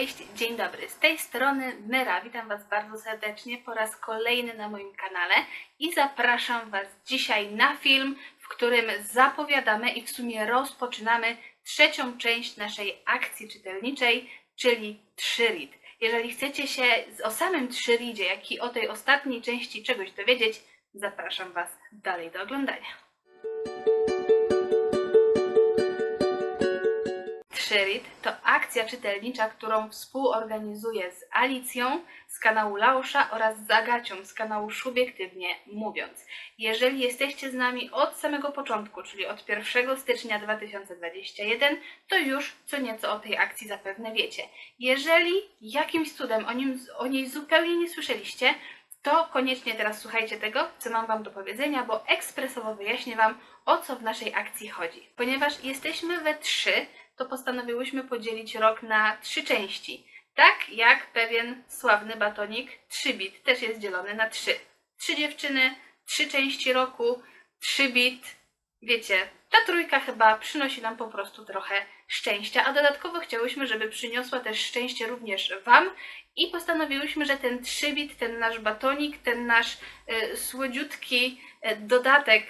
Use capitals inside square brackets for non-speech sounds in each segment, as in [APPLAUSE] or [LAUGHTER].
Cześć, dzień dobry. Z tej strony Myra. Witam Was bardzo serdecznie po raz kolejny na moim kanale i zapraszam Was dzisiaj na film, w którym zapowiadamy i w sumie rozpoczynamy trzecią część naszej akcji czytelniczej, czyli Trzyrid. Jeżeli chcecie się o samym Trzyridzie, jak i o tej ostatniej części czegoś dowiedzieć, zapraszam Was dalej do oglądania. Trzyrid to akcja czytelnicza, którą współorganizuję z Alicją z kanału Lausza oraz z Agacią z kanału Subiektywnie Mówiąc. Jeżeli jesteście z nami od samego początku, czyli od 1 stycznia 2021, to już co nieco o tej akcji zapewne wiecie. Jeżeli jakimś cudem o, nim, o niej zupełnie nie słyszeliście, to koniecznie teraz słuchajcie tego, co mam Wam do powiedzenia, bo ekspresowo wyjaśnię Wam, o co w naszej akcji chodzi. Ponieważ jesteśmy we trzy, to postanowiłyśmy podzielić rok na trzy części. Tak jak pewien sławny batonik 3-bit też jest dzielony na trzy. Trzy dziewczyny, trzy części roku, 3-bit. Wiecie, ta trójka chyba przynosi nam po prostu trochę szczęścia, a dodatkowo chciałyśmy, żeby przyniosła też szczęście również Wam i postanowiłyśmy, że ten 3-bit, ten nasz batonik, ten nasz e, słodziutki e, dodatek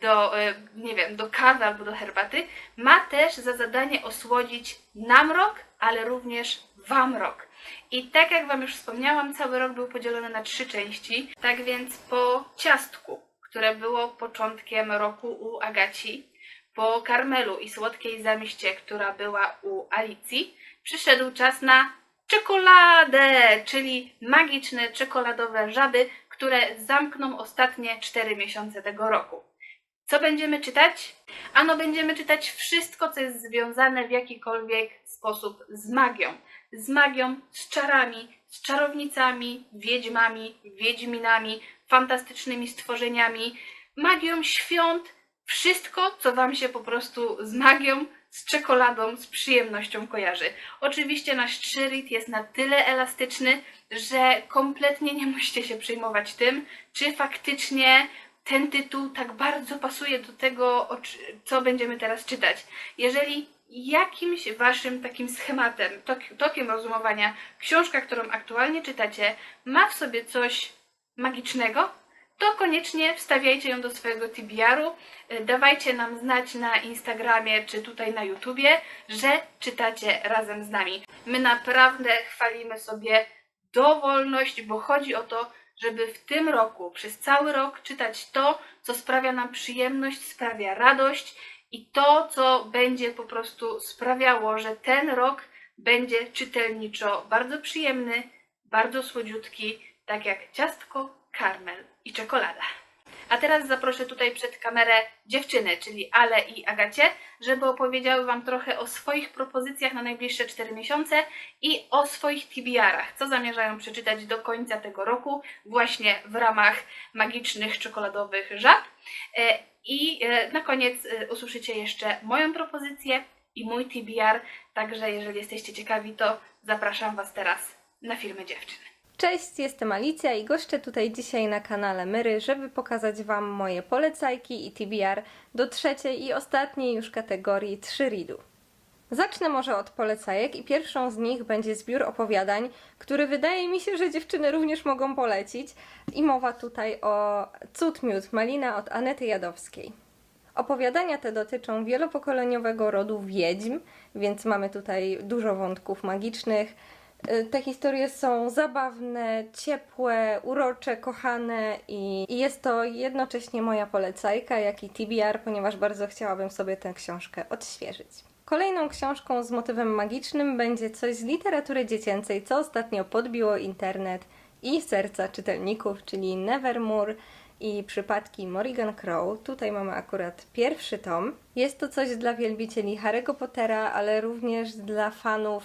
do, e, nie wiem, do kawy albo do herbaty ma też za zadanie osłodzić nam rok, ale również Wam rok. I tak jak Wam już wspomniałam, cały rok był podzielony na trzy części. Tak więc po ciastku, które było początkiem roku u Agaci, po karmelu i słodkiej zamiście, która była u Alicji, przyszedł czas na czekoladę, czyli magiczne czekoladowe żaby, które zamkną ostatnie 4 miesiące tego roku. Co będziemy czytać? Ano będziemy czytać wszystko, co jest związane w jakikolwiek sposób z magią. Z magią, z czarami, z czarownicami, wiedźmami, wiedźminami, fantastycznymi stworzeniami, magią świąt, wszystko, co Wam się po prostu z magią, z czekoladą, z przyjemnością kojarzy. Oczywiście nasz Trzyrit jest na tyle elastyczny, że kompletnie nie musicie się przejmować tym, czy faktycznie ten tytuł tak bardzo pasuje do tego, co będziemy teraz czytać. Jeżeli jakimś waszym takim schematem, tok- tokiem rozumowania, książka, którą aktualnie czytacie, ma w sobie coś magicznego, to koniecznie wstawiajcie ją do swojego TBR-u, y, dawajcie nam znać na Instagramie czy tutaj na YouTubie, że czytacie razem z nami. My naprawdę chwalimy sobie dowolność, bo chodzi o to, żeby w tym roku, przez cały rok czytać to, co sprawia nam przyjemność, sprawia radość i to, co będzie po prostu sprawiało, że ten rok będzie czytelniczo bardzo przyjemny, bardzo słodziutki, tak jak ciastko, karmel i czekolada. A teraz zaproszę tutaj przed kamerę dziewczyny, czyli Ale i Agacie, żeby opowiedziały Wam trochę o swoich propozycjach na najbliższe 4 miesiące i o swoich TBR-ach, co zamierzają przeczytać do końca tego roku, właśnie w ramach magicznych czekoladowych żab. E, I e, na koniec e, usłyszycie jeszcze moją propozycję i mój TBR, także jeżeli jesteście ciekawi, to zapraszam Was teraz na filmy dziewczyn. Cześć, jestem Alicja i goszczę tutaj dzisiaj na kanale Myry, żeby pokazać Wam moje polecajki i TBR do trzeciej i ostatniej już kategorii 3 readu. Zacznę może od polecajek i pierwszą z nich będzie zbiór opowiadań, który wydaje mi się, że dziewczyny również mogą polecić. I mowa tutaj o Cud Miód Malina od Anety Jadowskiej. Opowiadania te dotyczą wielopokoleniowego rodu wiedźm, więc mamy tutaj dużo wątków magicznych. Y, Te historie są zabawne, ciepłe, urocze, kochane i i jest to jednocześnie moja polecajka, jak i TBR, ponieważ bardzo chciałabym sobie tę książkę odświeżyć. Kolejną książką z motywem magicznym będzie coś z literatury dziecięcej, co ostatnio podbiło internet i serca czytelników, czyli Nevermore i przypadki Morrigan Crow. Tutaj mamy akurat pierwszy tom. Jest to coś dla wielbicieli Harry'ego Pottera, ale również dla fanów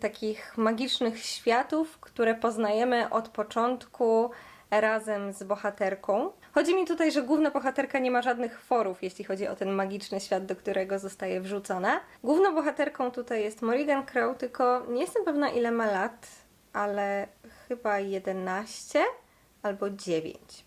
takich magicznych światów, które poznajemy od początku razem z bohaterką. Chodzi mi tutaj, że główna bohaterka nie ma żadnych forów, jeśli chodzi o ten magiczny świat, do którego zostaje wrzucona. Główną bohaterką tutaj jest Morrigan Crow, tylko nie jestem pewna ile ma lat, ale chyba 11 albo 9.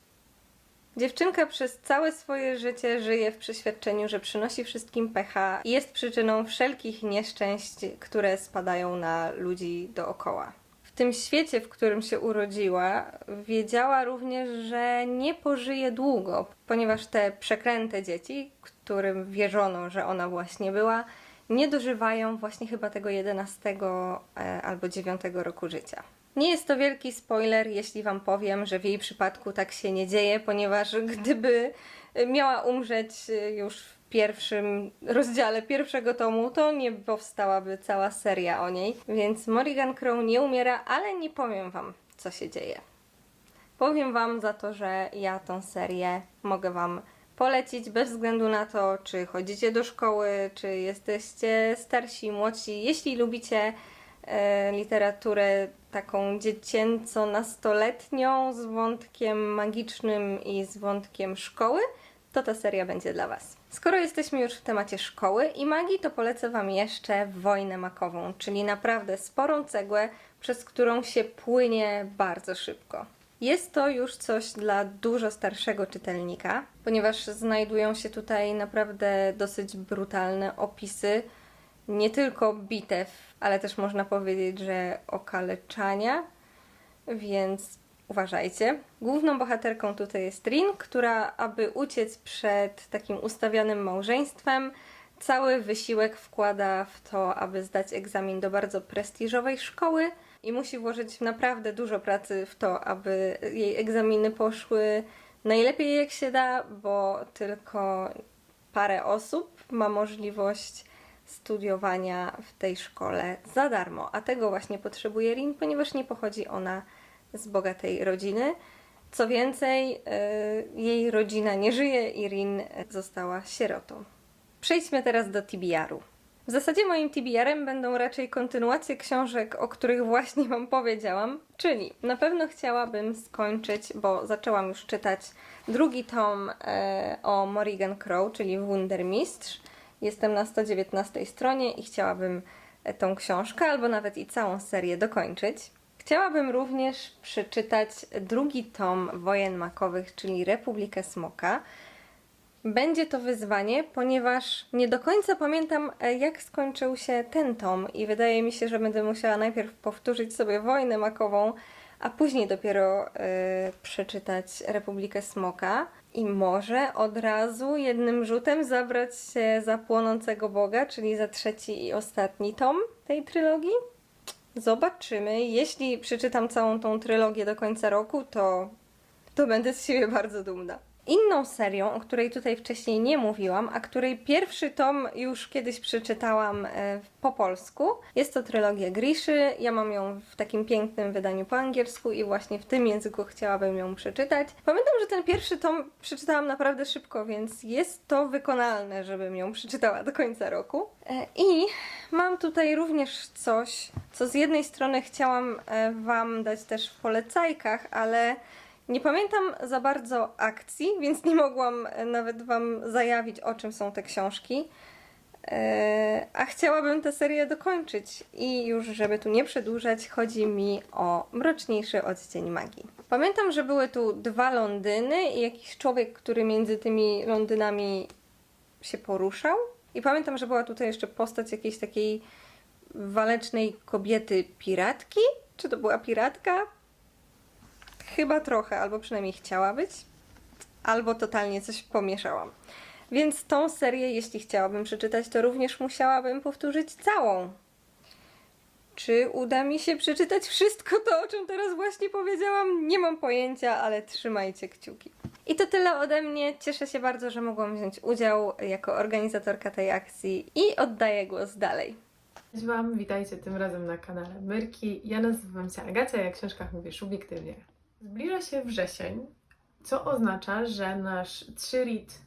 Dziewczynka przez całe swoje życie żyje w przeświadczeniu, że przynosi wszystkim pecha i jest przyczyną wszelkich nieszczęść, które spadają na ludzi dookoła. W tym świecie, w którym się urodziła, wiedziała również, że nie pożyje długo, ponieważ te przekręte dzieci, którym wierzono, że ona właśnie była, nie dożywają właśnie chyba tego 11 e, albo 9 roku życia. Nie jest to wielki spoiler, jeśli Wam powiem, że w jej przypadku tak się nie dzieje, ponieważ gdyby miała umrzeć już w pierwszym rozdziale pierwszego tomu, to nie powstałaby cała seria o niej. Więc Morrigan Crow nie umiera, ale nie powiem Wam, co się dzieje. Powiem Wam za to, że ja tą serię mogę Wam polecić bez względu na to, czy chodzicie do szkoły, czy jesteście starsi, młodsi. Jeśli lubicie literaturę taką dziecięco-nastoletnią z wątkiem magicznym i z wątkiem szkoły, to ta seria będzie dla Was. Skoro jesteśmy już w temacie szkoły i magii, to polecę Wam jeszcze Wojnę Makową, czyli naprawdę sporą cegłę, przez którą się płynie bardzo szybko. Jest to już coś dla dużo starszego czytelnika, ponieważ znajdują się tutaj naprawdę dosyć brutalne opisy nie tylko bitew, ale też można powiedzieć, że okaleczania, więc uważajcie. Główną bohaterką tutaj jest Rin, która, aby uciec przed takim ustawionym małżeństwem, cały wysiłek wkłada w to, aby zdać egzamin do bardzo prestiżowej szkoły i musi włożyć naprawdę dużo pracy w to, aby jej egzaminy poszły najlepiej jak się da, bo tylko parę osób ma możliwość studiowania w tej szkole za darmo, a tego właśnie potrzebuje Rin, ponieważ nie pochodzi ona z bogatej rodziny. Co więcej, yy, jej rodzina nie żyje i Rin została sierotą. Przejdźmy teraz do TBR-u. W zasadzie moim TBR-em będą raczej kontynuacje książek, o których właśnie Wam powiedziałam, czyli na pewno chciałabym skończyć, bo zaczęłam już czytać drugi tom e, o Morrigan Crow, czyli Wundermistrz. Jestem na 119 stronie i chciałabym e, tą książkę, albo nawet i całą serię dokończyć. Chciałabym również przeczytać drugi tom Wojen Makowych, czyli Republikę Smoka. Będzie to wyzwanie, ponieważ nie do końca pamiętam, e, jak skończył się ten tom, i wydaje mi się, że będę musiała najpierw powtórzyć sobie Wojnę Makową, a później dopiero e, przeczytać Republikę Smoka. I może od razu jednym rzutem zabrać się za Płonącego Boga, czyli za trzeci i ostatni tom tej trylogii. Zobaczymy. Jeśli przeczytam całą tą trylogię do końca roku, to, to będę z siebie bardzo dumna. Inną serią, o której tutaj wcześniej nie mówiłam, a której pierwszy tom już kiedyś przeczytałam e, po polsku, jest to trylogia Griszy. Ja mam ją w takim pięknym wydaniu po angielsku i właśnie w tym języku chciałabym ją przeczytać. Pamiętam, że ten pierwszy tom przeczytałam naprawdę szybko, więc jest to wykonalne, żebym ją przeczytała do końca roku. E, I mam tutaj również coś, co z jednej strony chciałam e, Wam dać też w polecajkach, ale nie pamiętam za bardzo akcji, więc nie mogłam nawet Wam zajawić, o czym są te książki. E, A chciałabym tę serię dokończyć i już, żeby tu nie przedłużać, chodzi mi o mroczniejszy odcień magii. Pamiętam, że były tu dwa Londyny i jakiś człowiek, który między tymi Londynami się poruszał. I pamiętam, że była tutaj jeszcze postać jakiejś takiej walecznej kobiety piratki. Czy to była piratka? Chyba trochę, albo przynajmniej chciała być, albo totalnie coś pomieszałam. Więc tą serię, jeśli chciałabym przeczytać, to również musiałabym powtórzyć całą. Czy uda mi się przeczytać wszystko to, o czym teraz właśnie powiedziałam? Nie mam pojęcia, ale trzymajcie kciuki. I to tyle ode mnie. Cieszę się bardzo, że mogłam wziąć udział jako organizatorka tej akcji i oddaję głos dalej. Cześć Wam, witajcie tym razem na kanale Myrki. Ja nazywam się Agacia, jak w książkach mówię subiektywnie. Zbliża się wrzesień, co oznacza, że nasz 3 read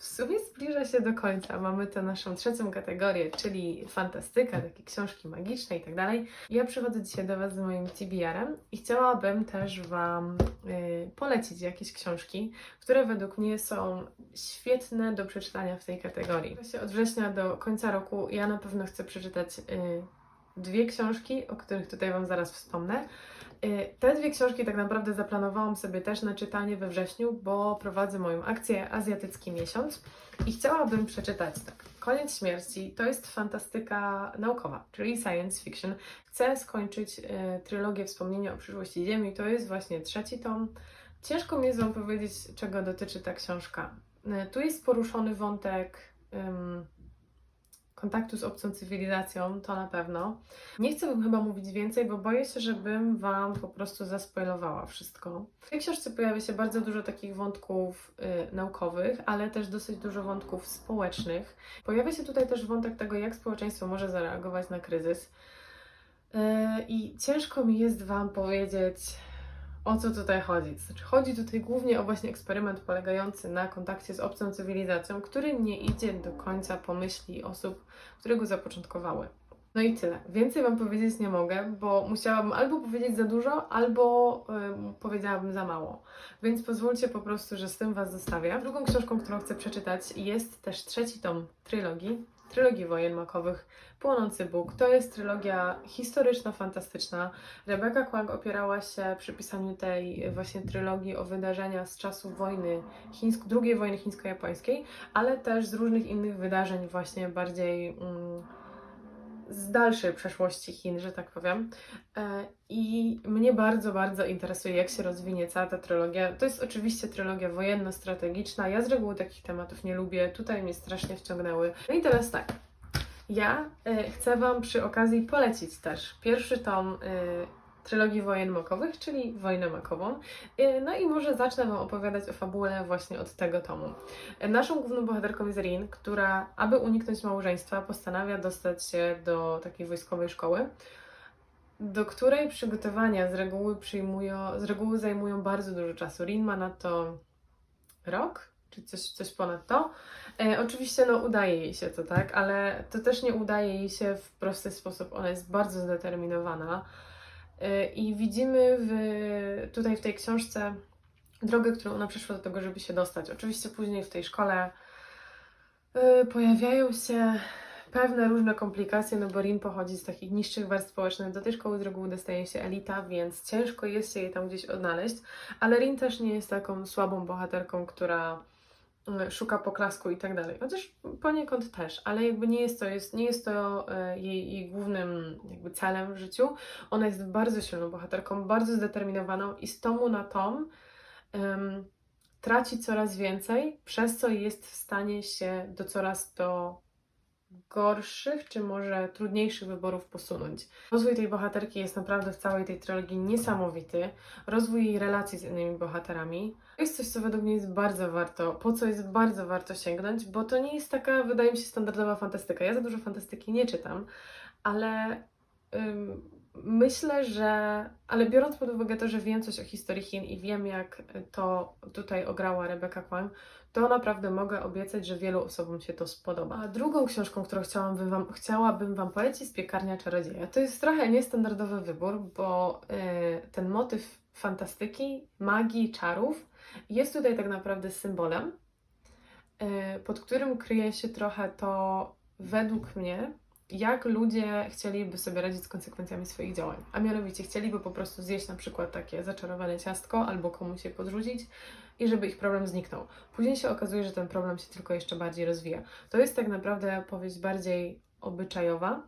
w sumie zbliża się do końca. Mamy tę naszą trzecią kategorię, czyli fantastyka, takie książki magiczne i tak dalej. Ja przychodzę dzisiaj do Was z moim TBR-em i chciałabym też Wam y, polecić jakieś książki, które według mnie są świetne do przeczytania w tej kategorii. Od września do końca roku ja na pewno chcę przeczytać y, dwie książki, o których tutaj Wam zaraz wspomnę. Y, Te dwie książki tak naprawdę zaplanowałam sobie też na czytanie we wrześniu, bo prowadzę moją akcję Azjatycki Miesiąc i chciałabym przeczytać tak. Koniec śmierci to jest fantastyka naukowa, czyli science fiction. Chcę skończyć y, trylogię Wspomnienia o przyszłości Ziemi. To jest właśnie trzeci tom. Ciężko mi jest Wam powiedzieć, czego dotyczy ta książka. Y, Tu jest poruszony wątek kontaktu z obcą cywilizacją, to na pewno. Nie chcę Wam chyba mówić więcej, bo boję się, żebym Wam po prostu zaspoilowała wszystko. W tej książce pojawia się bardzo dużo takich wątków y, naukowych, ale też dosyć dużo wątków społecznych. Pojawia się tutaj też wątek tego, jak społeczeństwo może zareagować na kryzys. Y, I ciężko mi jest Wam powiedzieć, o co tutaj chodzi. To znaczy, chodzi tutaj głównie o właśnie eksperyment polegający na kontakcie z obcą cywilizacją, który nie idzie do końca po myśli osób, które go zapoczątkowały. No i tyle. Więcej Wam powiedzieć nie mogę, bo musiałabym albo powiedzieć za dużo, albo ym, powiedziałabym za mało. Więc pozwólcie po prostu, że z tym Was zostawię. Drugą książką, którą chcę przeczytać, jest też trzeci tom trylogii. Trylogii wojen makowych, Płonący Bóg. To jest trylogia historyczno-fantastyczna. Rebecca Kwang opierała się przy pisaniu tej właśnie trylogii o wydarzenia z czasów wojny chińsko, II wojny chińsko-japońskiej, ale też z różnych innych wydarzeń właśnie bardziej mm, z dalszej przeszłości Chin, że tak powiem. E, I mnie bardzo, bardzo interesuje, jak się rozwinie cała ta trylogia. To jest oczywiście trylogia wojenno-strategiczna. Ja z reguły takich tematów nie lubię. Tutaj mnie strasznie wciągnęły. No i teraz tak. Ja e, chcę Wam przy okazji polecić też pierwszy tom e, trylogii wojen makowych, czyli Wojnę makową. E, No i może zacznę Wam opowiadać o fabule właśnie od tego tomu. E, Naszą główną bohaterką jest Rin, która, aby uniknąć małżeństwa, postanawia dostać się do takiej wojskowej szkoły, do której przygotowania z reguły przyjmują, z reguły zajmują bardzo dużo czasu. Rin ma na to rok, czy coś, coś ponad to. E, oczywiście no, udaje jej się to, tak, ale to też nie udaje jej się w prosty sposób. Ona jest bardzo zdeterminowana. E, I widzimy w, tutaj w tej książce drogę, którą ona przeszła do tego, żeby się dostać. Oczywiście później w tej szkole e, pojawiają się pewne różne komplikacje, no bo Rin pochodzi z takich niższych warstw społecznych. Do tej szkoły z reguły dostaje się elita, więc ciężko jest się jej tam gdzieś odnaleźć. Ale Rin też nie jest taką słabą bohaterką, która szuka poklasku i tak dalej. Chociaż poniekąd też, ale jakby nie jest to, jest, nie jest to e, jej, jej głównym jakby celem w życiu. Ona jest bardzo silną bohaterką, bardzo zdeterminowaną i z tomu na tom em, traci coraz więcej, przez co jest w stanie się do coraz to gorszych, czy może trudniejszych wyborów posunąć. Rozwój tej bohaterki jest naprawdę w całej tej trylogii niesamowity. Rozwój jej relacji z innymi bohaterami. To jest coś, co według mnie jest bardzo warto, po co jest bardzo warto sięgnąć, bo to nie jest taka, wydaje mi się, standardowa fantastyka. Ja za dużo fantastyki nie czytam, ale ym, myślę, że, ale biorąc pod uwagę to, że wiem coś o historii Chin i wiem, jak to tutaj ograła Rebecca Kwang, to naprawdę mogę obiecać, że wielu osobom się to spodoba. A drugą książką, którą chciałabym wam, chciałabym Wam polecić, jest Piekarnia Czarodzieja. To jest trochę niestandardowy wybór, bo y, ten motyw fantastyki, magii, czarów jest tutaj tak naprawdę symbolem, y, pod którym kryje się trochę to, według mnie, jak ludzie chcieliby sobie radzić z konsekwencjami swoich działań. A mianowicie chcieliby po prostu zjeść na przykład takie zaczarowane ciastko albo komuś je podrzucić i żeby ich problem zniknął. Później się okazuje, że ten problem się tylko jeszcze bardziej rozwija. To jest tak naprawdę powieść bardziej obyczajowa,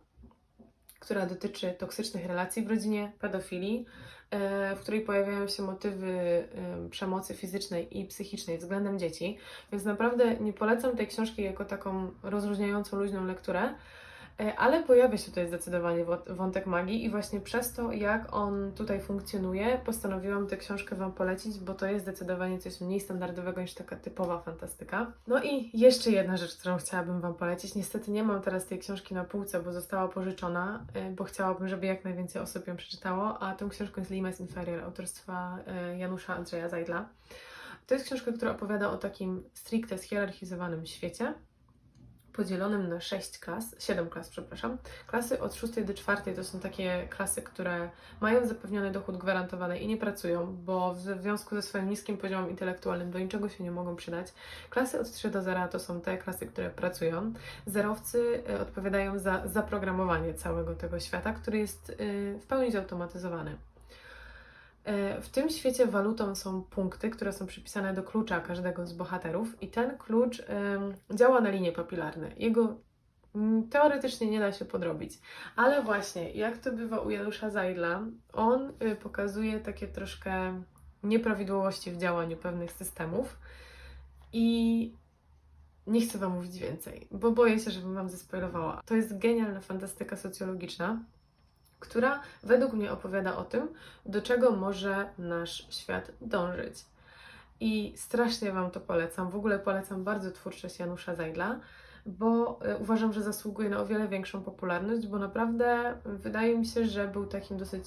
która dotyczy toksycznych relacji w rodzinie, pedofilii, e, w której pojawiają się motywy przemocy fizycznej i psychicznej względem dzieci. Więc naprawdę nie polecam tej książki jako taką rozróżniającą luźną lekturę, Ale pojawia się tutaj zdecydowanie wątek magii i właśnie przez to, jak on tutaj funkcjonuje, postanowiłam tę książkę Wam polecić, bo to jest zdecydowanie coś mniej standardowego niż taka typowa fantastyka. No i jeszcze jedna rzecz, którą chciałabym Wam polecić. Niestety nie mam teraz tej książki na półce, bo została pożyczona, e, bo chciałabym, żeby jak najwięcej osób ją przeczytało, a tą książką jest Limes Inferior autorstwa e, Janusza Andrzeja Zajdla. To jest książka, która opowiada o takim stricte zhierarchizowanym świecie, podzielonym na 6 klas, 7 klas, przepraszam. Klasy od 6 do 4 to są takie klasy, które mają zapewniony dochód gwarantowany i nie pracują, bo w związku ze swoim niskim poziomem intelektualnym do niczego się nie mogą przydać. Klasy od 3 do 0 to są te klasy, które pracują. Zerowcy e, odpowiadają za zaprogramowanie całego tego świata, który jest e, w pełni zautomatyzowany. E, W tym świecie walutą są punkty, które są przypisane do klucza każdego z bohaterów, i ten klucz działa na linie papilarne. Jego teoretycznie nie da się podrobić. Ale właśnie, jak to bywa u Janusza Zajdla, on y, pokazuje takie troszkę nieprawidłowości w działaniu pewnych systemów i nie chcę Wam mówić więcej, bo boję się, żebym Wam zespoilowała. To jest genialna fantastyka socjologiczna, która według mnie opowiada o tym, do czego może nasz świat dążyć. I strasznie Wam to polecam. W ogóle polecam bardzo twórczość Janusza Zajdla, bo y, uważam, że zasługuje na o wiele większą popularność, bo naprawdę wydaje mi się, że był takim dosyć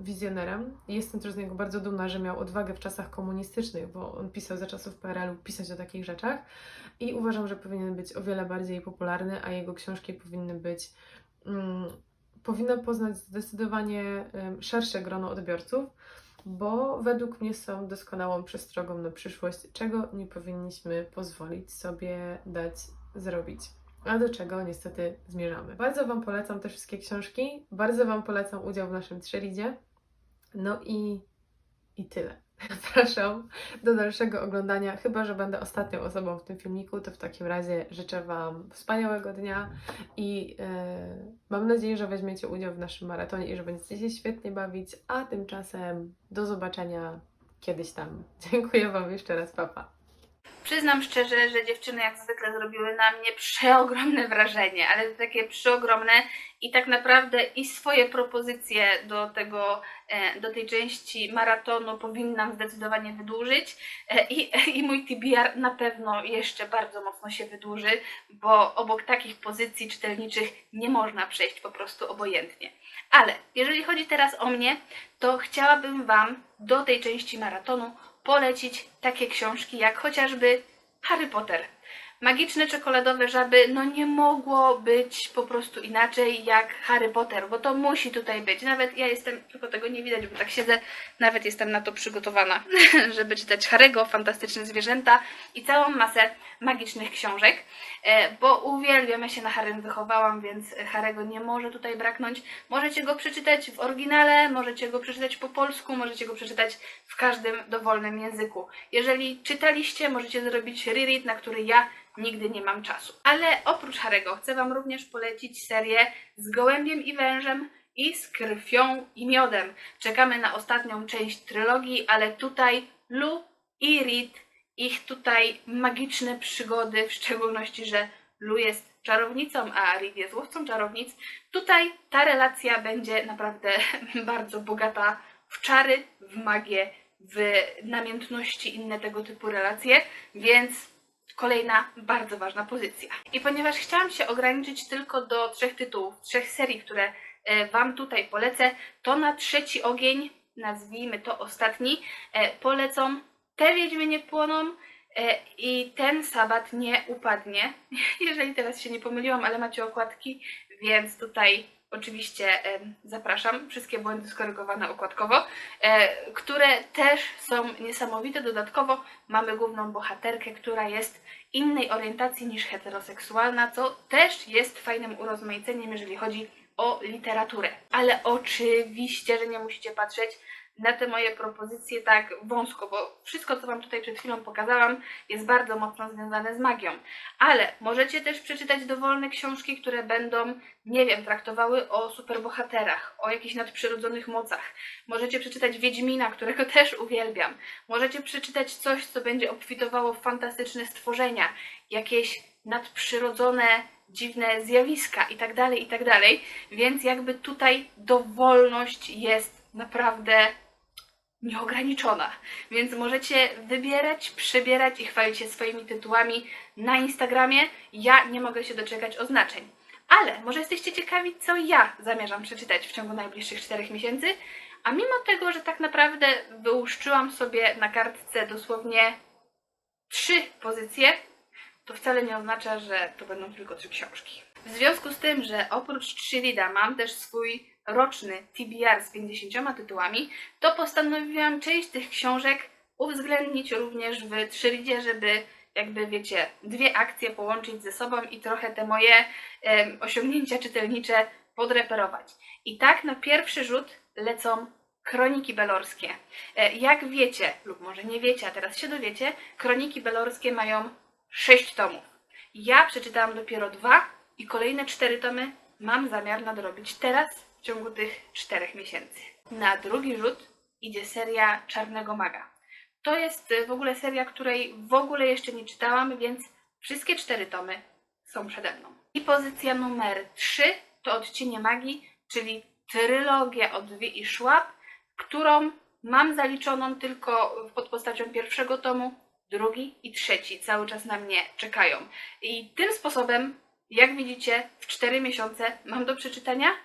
wizjonerem. Jestem też z niego bardzo dumna, że miał odwagę w czasach komunistycznych, bo on pisał za czasów PRL-u pisać o takich rzeczach. I uważam, że powinien być o wiele bardziej popularny, a jego książki powinny być. Mm, powinna poznać zdecydowanie szersze grono odbiorców, bo według mnie są doskonałą przestrogą na przyszłość, czego nie powinniśmy pozwolić sobie dać zrobić. A do czego niestety zmierzamy. Bardzo Wam polecam te wszystkie książki, bardzo Wam polecam udział w naszym trzelidzie. No i, i tyle. [LAUGHS] Zapraszam do dalszego oglądania. Chyba, że będę ostatnią osobą w tym filmiku, to w takim razie życzę Wam wspaniałego dnia i e, mam nadzieję, że weźmiecie udział w naszym maratonie i że będziecie się świetnie bawić. A tymczasem do zobaczenia kiedyś tam. [LAUGHS] Dziękuję Wam jeszcze raz, papa. Przyznam szczerze, że dziewczyny jak zwykle zrobiły na mnie przeogromne wrażenie, ale takie przeogromne i tak naprawdę i swoje propozycje do tego, e, do tej części maratonu powinnam zdecydowanie wydłużyć e, i, i mój TBR na pewno jeszcze bardzo mocno się wydłuży, bo obok takich pozycji czytelniczych nie można przejść po prostu obojętnie. Ale jeżeli chodzi teraz o mnie, to chciałabym Wam do tej części maratonu polecić takie książki jak chociażby Harry Potter. Magiczne czekoladowe żaby, no nie mogło być po prostu inaczej jak Harry Potter, bo to musi tutaj być. Nawet ja jestem, tylko tego nie widać, bo tak siedzę, nawet jestem na to przygotowana, [LAUGHS] żeby czytać Harry'ego, fantastyczne zwierzęta i całą masę magicznych książek, e, bo uwielbiam, ja się na Harrym wychowałam, więc Harry'ego nie może tutaj braknąć. Możecie go przeczytać w oryginale, możecie go przeczytać po polsku, możecie go przeczytać w każdym dowolnym języku. Jeżeli czytaliście, możecie zrobić reread, na który ja nigdy nie mam czasu. Ale oprócz Harego chcę Wam również polecić serię z Gołębiem i Wężem i z Krwią i Miodem. Czekamy na ostatnią część trylogii, ale tutaj Lu i Reed, ich tutaj magiczne przygody, w szczególności, że Lu jest czarownicą, a Reed jest łowcą czarownic. Tutaj ta relacja będzie naprawdę [LAUGHS] bardzo bogata w czary, w magię, w namiętności, inne tego typu relacje, więc Kolejna bardzo ważna pozycja. I ponieważ chciałam się ograniczyć tylko do trzech tytułów, trzech serii, które e, Wam tutaj polecę, to na trzeci ogień, nazwijmy to ostatni, e, polecą Te Wiedźmy nie płoną e, i Ten Sabat nie upadnie. [LAUGHS] Jeżeli teraz się nie pomyliłam, ale macie okładki, więc tutaj oczywiście e, zapraszam. Wszystkie błędy skorygowane okładkowo, e, które też są niesamowite. Dodatkowo mamy główną bohaterkę, która jest innej orientacji niż heteroseksualna, co też jest fajnym urozmaiceniem, jeżeli chodzi o literaturę. Ale oczywiście, że nie musicie patrzeć na te moje propozycje tak wąsko, bo wszystko, co Wam tutaj przed chwilą pokazałam, jest bardzo mocno związane z magią. Ale możecie też przeczytać dowolne książki, które będą, nie wiem, traktowały o superbohaterach, o jakichś nadprzyrodzonych mocach. Możecie przeczytać Wiedźmina, którego [LAUGHS] też uwielbiam. Możecie przeczytać coś, co będzie obfitowało w fantastyczne stworzenia, jakieś nadprzyrodzone, dziwne zjawiska i tak dalej, i tak dalej. Więc jakby tutaj dowolność jest naprawdę nieograniczona. Więc możecie wybierać, przebierać i chwalić się swoimi tytułami na Instagramie. Ja nie mogę się doczekać oznaczeń. Ale może jesteście ciekawi, co ja zamierzam przeczytać w ciągu najbliższych 4 miesięcy. A mimo tego, że tak naprawdę wyłuszczyłam sobie na kartce dosłownie trzy pozycje, to wcale nie oznacza, że to będą tylko trzy książki. W związku z tym, że oprócz Trzyreada mam też swój roczny TBR z 50 tytułami, to postanowiłam część tych książek uwzględnić również w Trzyreadzie, żeby jakby wiecie, dwie akcje połączyć ze sobą i trochę te moje em, osiągnięcia czytelnicze podreperować. I tak na pierwszy rzut lecą Kroniki Belorskie. E, Jak wiecie, lub może nie wiecie, a teraz się dowiecie, Kroniki Belorskie mają sześć tomów. Ja przeczytałam dopiero dwa i kolejne cztery tomy mam zamiar nadrobić teraz w ciągu tych czterech miesięcy. Na drugi rzut idzie seria Czarnego Maga. To jest w ogóle seria, której w ogóle jeszcze nie czytałam, więc wszystkie cztery tomy są przede mną. I pozycja numer 3 to Odcienie Magii, czyli trylogia od Wi i Szłap, którą mam zaliczoną tylko pod postacią pierwszego tomu, drugi i trzeci cały czas na mnie czekają. I tym sposobem, jak widzicie, w 4 miesiące mam do przeczytania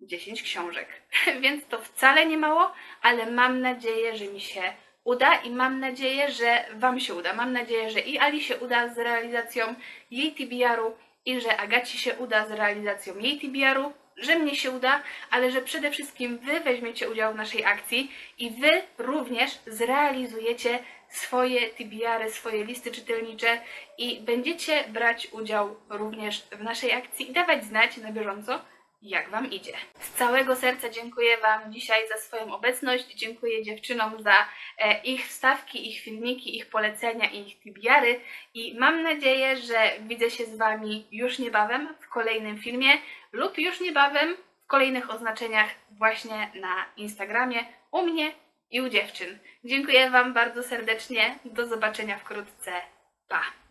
10 książek. [LAUGHS] Więc to wcale nie mało, ale mam nadzieję, że mi się uda i mam nadzieję, że Wam się uda. Mam nadzieję, że i Ali się uda z realizacją jej TBR-u i że Agaci się uda z realizacją jej TBR-u, że mnie się uda, ale że przede wszystkim Wy weźmiecie udział w naszej akcji i Wy również zrealizujecie swoje TBR-y, swoje listy czytelnicze i będziecie brać udział również w naszej akcji i dawać znać na bieżąco, jak Wam idzie. Z całego serca dziękuję Wam dzisiaj za swoją obecność, dziękuję dziewczynom za e, ich wstawki, ich filmiki, ich polecenia i ich TBR-y i mam nadzieję, że widzę się z Wami już niebawem w kolejnym filmie lub już niebawem w kolejnych oznaczeniach właśnie na Instagramie u mnie i u dziewczyn. Dziękuję Wam bardzo serdecznie, do zobaczenia wkrótce, pa!